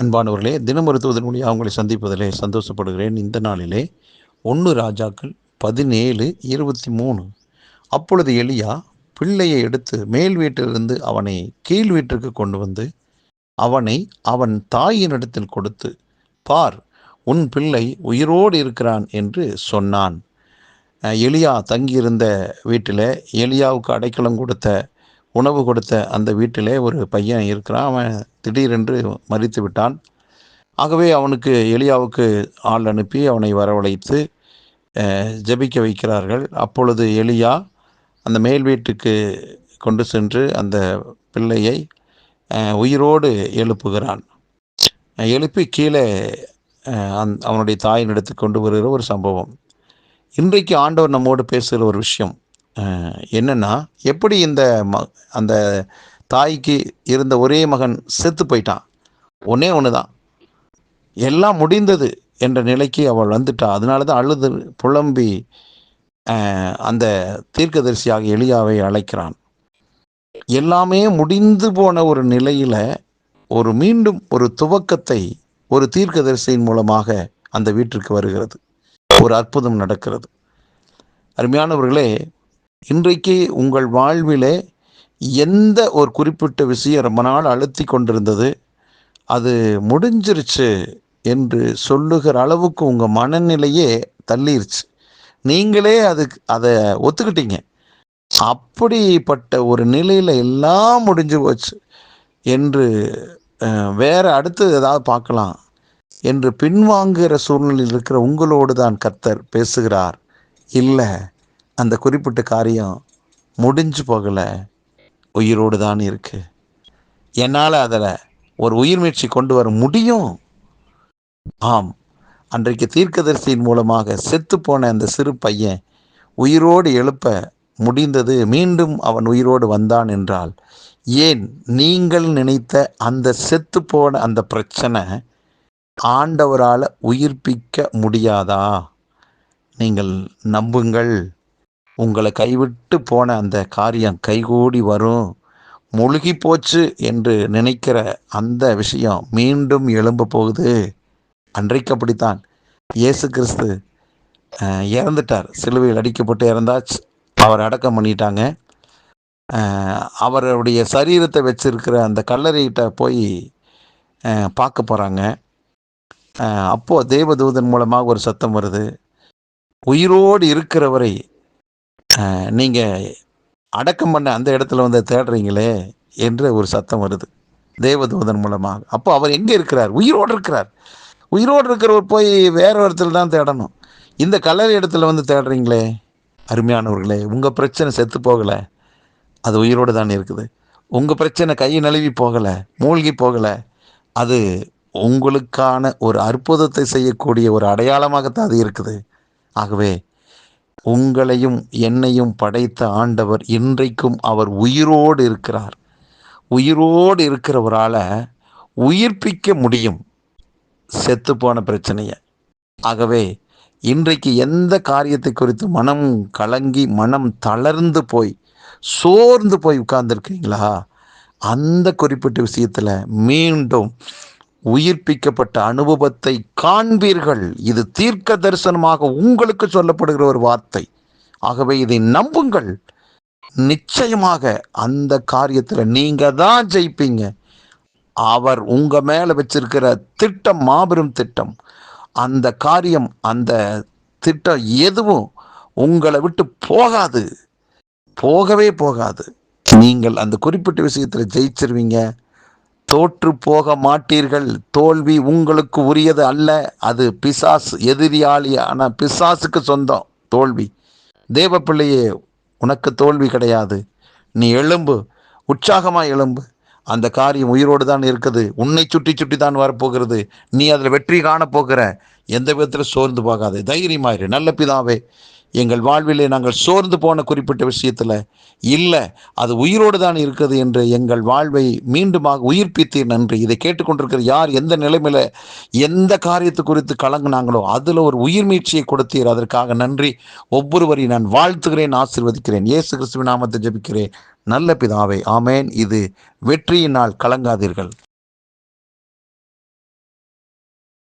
அன்பானவர்களே தினமருத்துவதன் மூலியம் அவங்களை சந்திப்பதிலே சந்தோஷப்படுகிறேன். இந்த நாளிலே ஒன்று ராஜாக்கள் பதினேழு இருபத்தி மூணு அப்பொழுது எலியா பிள்ளையை எடுத்து மேல் வீட்டிலிருந்து அவனை கீழ் வீட்டிற்கு கொண்டு வந்து அவனை அவன் தாயினிடத்தில் கொடுத்து பார் உன் பிள்ளை உயிரோடு இருக்கிறான் என்று சொன்னான். எளியா எலியா தங்கியிருந்த வீட்டில் எலியாவுக்கு அடைக்கலம் கொடுத்த உணவு கொடுத்த அந்த வீட்டிலே ஒரு பையன் இருக்கிறான். அவன் திடீரென்று மறித்து விட்டான். ஆகவே அவனுக்கு எலியாவுக்கு ஆள் அனுப்பி அவனை வரவழைத்து ஜபிக்க ஜெபிக்க வைக்கிறார்கள். அப்பொழுது எலியா அந்த மேல் வீட்டுக்கு கொண்டு சென்று அந்த பிள்ளையை உயிரோடு எழுப்புகிறான். எழுப்பி கீழே அந் அவனுடைய தாயினிடத்து கொண்டு வருகிற ஒரு சம்பவம். இன்றைக்கு ஆண்டவர் நம்மோடு பேசுகிற ஒரு விஷயம். என்னென்னா எப்படி இந்த ம அந்த தாய்க்கு இருந்த ஒரே மகன் செத்து போயிட்டான்? ஒன்றே ஒன்று தான் எல்லாம் முடிந்தது என்ற நிலைக்கு அவள் வந்துட்டா. அதனால தான் அழுது புலம்பி அந்த தீர்க்கதரிசியாக எளியாவை அழைக்கிறான். எல்லாமே முடிந்து போன ஒரு நிலையில் ஒரு மீண்டும் ஒரு துவக்கத்தை ஒரு தீர்க்கதரிசியின் மூலமாக அந்த வீட்டிற்கு வருகிறது. ஒரு அற்புதம் நடக்கிறது. அருமையானவர்களே இன்றைக்கு உங்கள் வாழ்விலே எந்த ஒரு குறிப்பிட்ட விஷயம் ரொம்ப நாள் அழுத்தி கொண்டிருந்தது? அது முடிஞ்சிருச்சு என்று சொல்லுகிற அளவுக்கு உங்கள் மனநிலையே தள்ளிருச்சு. நீங்களே அதுக்கு அதை ஒத்துக்கிட்டீங்க. அப்படிப்பட்ட ஒரு நிலையில் எல்லாம் முடிஞ்சு போச்சு என்று வேற அடுத்தது ஏதாவது பார்க்கலாம் என்று பின்வாங்குகிற சூழ்நிலையில் இருக்கிற உங்களோடு தான் கர்த்தர் பேசுகிறார். இல்லை. அந்த குறிப்பிட்ட காரியம் முடிஞ்சு போகலை. உயிரோடு தான் இருக்குது என்னால் அதில் ஒரு உயிர் முயற்சி கொண்டு வர முடியும்? ஆம். அன்றைக்கு தீர்க்கதரிசியின் மூலமாக செத்துப்போன அந்த சிறு பையன் உயிரோடு எழுப்ப முடிந்தது. மீண்டும் அவன் உயிரோடு வந்தான் என்றால் ஏன் நீங்கள் நினைத்த அந்த செத்துப்போன அந்த பிரச்சனை ஆண்டவரால் உயிர்ப்பிக்க முடியாதா? நீங்கள் நம்புங்கள். உங்களை கைவிட்டு போன அந்த காரியம் கைகூடி வரும். முழுகி போச்சு என்று நினைக்கிற அந்த விஷயம் மீண்டும் எழும்ப போகுது. அன்றைக்கு அப்படித்தான். இயேசு கிறிஸ்து இறந்துட்டார். சிலுவையில் அடிக்கப்பட்டு இறந்தாச்சு. அவர் அடக்கம் பண்ணிட்டாங்க. அவருடைய சரீரத்தை வச்சிருக்கிற அந்த கல்லறைகிட்ட போய் பார்க்க போகிறாங்க அப்போது தேவதூதன் மூலமாக ஒரு சத்தம் வருது. உயிரோடு இருக்கிறவரை நீங்கள் அடக்கம் பண்ண அந்த இடத்துல வந்து தேடுறீங்களே என்று ஒரு சத்தம் வருது. தேவதூதன் மூலமாக. அப்போ அவர் எங்கே இருக்கிறார்? உயிரோடு இருக்கிறார். உயிரோடு இருக்கிறவர் போய் வேற ஒரு இடத்துல தான் தேடணும். இந்த கலர் இடத்துல வந்து தேடுறீங்களே? அருமையானவர்களே உங்கள் பிரச்சனை செத்து போகலை. அது உயிரோடு தான் இருக்குது. உங்கள் பிரச்சனை கை நழுவி போகலை மூழ்கி போகலை. அது உங்களுக்கான ஒரு அற்புதத்தை செய்யக்கூடிய ஒரு அடையாளமாகத்தான் அது இருக்குது. ஆகவே உங்களையும் என்னையும் படைத்த ஆண்டவர் இன்றைக்கும் அவர் உயிரோடு இருக்கிறார். உயிரோடு இருக்கிறவரால் உயிர்ப்பிக்க முடியும். செத்துப்போன பிரச்சனையை. ஆகவே இன்றைக்கு எந்த காரியத்தை குறித்து மனம் கலங்கி மனம் தளர்ந்து போய் சோர்ந்து போய் உட்கார்ந்துருக்கீங்களா அந்த குறிப்பிட்ட விஷயத்தில் மீண்டும் உயிர்ப்பிக்கப்பட்ட அனுபவத்தை காண்பீர்கள். இது தீர்க்க தரிசனமாக உங்களுக்கு சொல்லப்படுகிற ஒரு வார்த்தை. ஆகவே இதை நம்புங்கள். நிச்சயமாக அந்த காரியத்தில் நீங்க தான் ஜெயிப்பீங்க. அவர் உங்க மேல வச்சிருக்கிற திட்டம் மாபெரும் திட்டம் அந்த காரியம் அந்த திட்டம் எதுவும் உங்களை விட்டு போகாது. போகவே போகாது. நீங்கள் அந்த குறிப்பிட்ட விஷயத்தில் ஜெயிச்சிருவீங்க. தோற்று போக மாட்டீர்கள். தோல்வி உங்களுக்கு உரியது அல்ல. அது பிசாசு எதிரியாளி ஆனால் பிசாசுக்கு சொந்தம் தோல்வி. தேவ பிள்ளையே உனக்கு தோல்வி கிடையாது. நீ எழும்பு உற்சாகமாக எழும்பு. அந்த காரியம் உயிரோடு தான் இருக்குது. உன்னை சுட்டி சுட்டி தான் வரப்போகிறது. நீ அதில் வெற்றி காணப்போகிற எந்த விதத்தில் சோர்ந்து போகாது. தைரியமாயிரு. நல்ல பிதாவே எங்கள் வாழ்விலே நாங்கள் சோர்ந்து போன குறிப்பிட்ட விஷயத்தில் இல்லை அது உயிரோடு தான் இருக்குது என்று எங்கள் வாழ்வை மீண்டுமாக உயிர்ப்பித்தீர் நன்றி. இதை கேட்டுக்கொண்டிருக்கிற யார் எந்த நிலைமையில் எந்த காரியத்தை குறித்து கலங்குனாங்களோ அதில் ஒரு உயிர் மீட்சியை கொடுத்தீர். அதற்காக நன்றி. ஒவ்வொருவரையும் நான் வாழ்த்துகிறேன் ஆசிர்வதிக்கிறேன். இயேசு கிறிஸ்துவின் நாமத்தை ஜபிக்கிறேன். நல்ல பிதாவை ஆமேன். இது வெற்றியினால் கலங்காதீர்கள்.